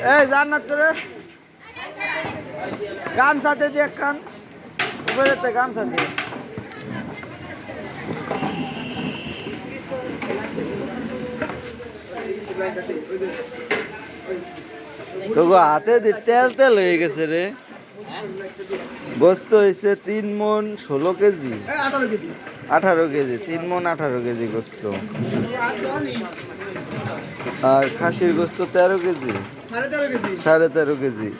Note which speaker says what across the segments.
Speaker 1: এই হ্যাঁ।
Speaker 2: জান্নাত করে গান সাথে দিয়ে কান উপরে তো গান হাতে তেল তেল হয়ে গেছে রে। গোস্ত হয়েছে তিন মন ষোলো কেজি। আঠারো কেজি, তিন মন আঠারো কেজি গোস্ত আর খাসির গোস্ত তেরো কেজি। সাড়ে তেরো কেজি।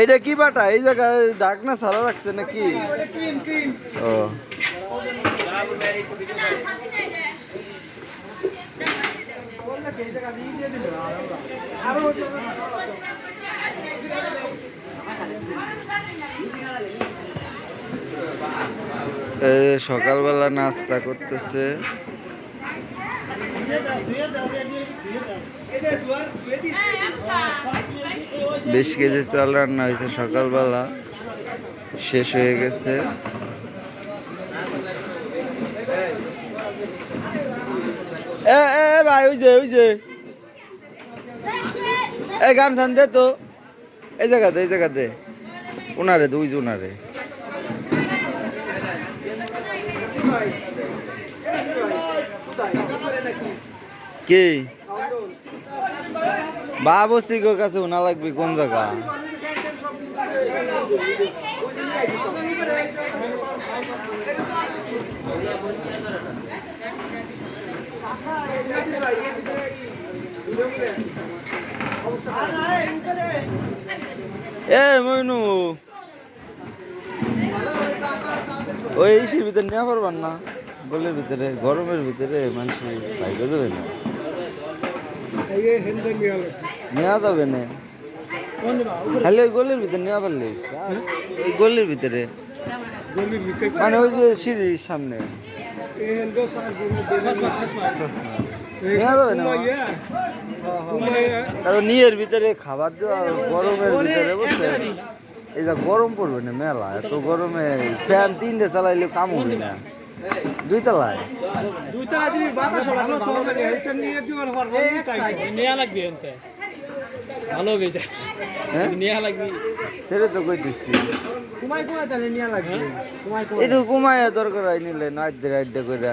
Speaker 2: এইটা কি বাটা? এই জায়গায় ডাকনা সারা রাখছে নাকি? ও। সকালবেলা নাস্তা করতেছে। বিশ কেজি চাল রান্না হয়েছে সকালবেলা। শেষ হয়ে গেছে। এ এ এ, ভাই, ওই যে ওই যে। এই গামছান দে তো। এই জায়গাতে এই জায়গাতে। উনারে দে ওই যে উনারে। কি? বাবসি গো কাছে উনা লাগবে, কোন জায়গা? এ মইনু। ওই ইসের ভিতরে নেওয়া পারবার না। গলের ভিতরে গরমের ভিতরে মানুষ ভাইবে দেবে না। নেওয়া যাবে না। খালি ওই গলির ভিতরে নেওয়া পারলে ওই গলির ভিতরে। মানে ওই যে সিঁড়ির সামনে। কারণ নিয়ের ভিতরে খাবার দেওয়া গরমের ভিতরে বুঝছে এই যা গরম পড়বে না মেলা। এত গরমে ফ্যান তিনটে চালাইলে কাম হবে না। দুই তলায়?
Speaker 3: নেওয়া লাগবে এনতে ভালো বেজে
Speaker 2: হ্যাঁ
Speaker 3: নেওয়া লাগবে?
Speaker 2: সেটা তো কই দিচ্ছি একটু কমায় দরকার নিলে নাচ দিয়ে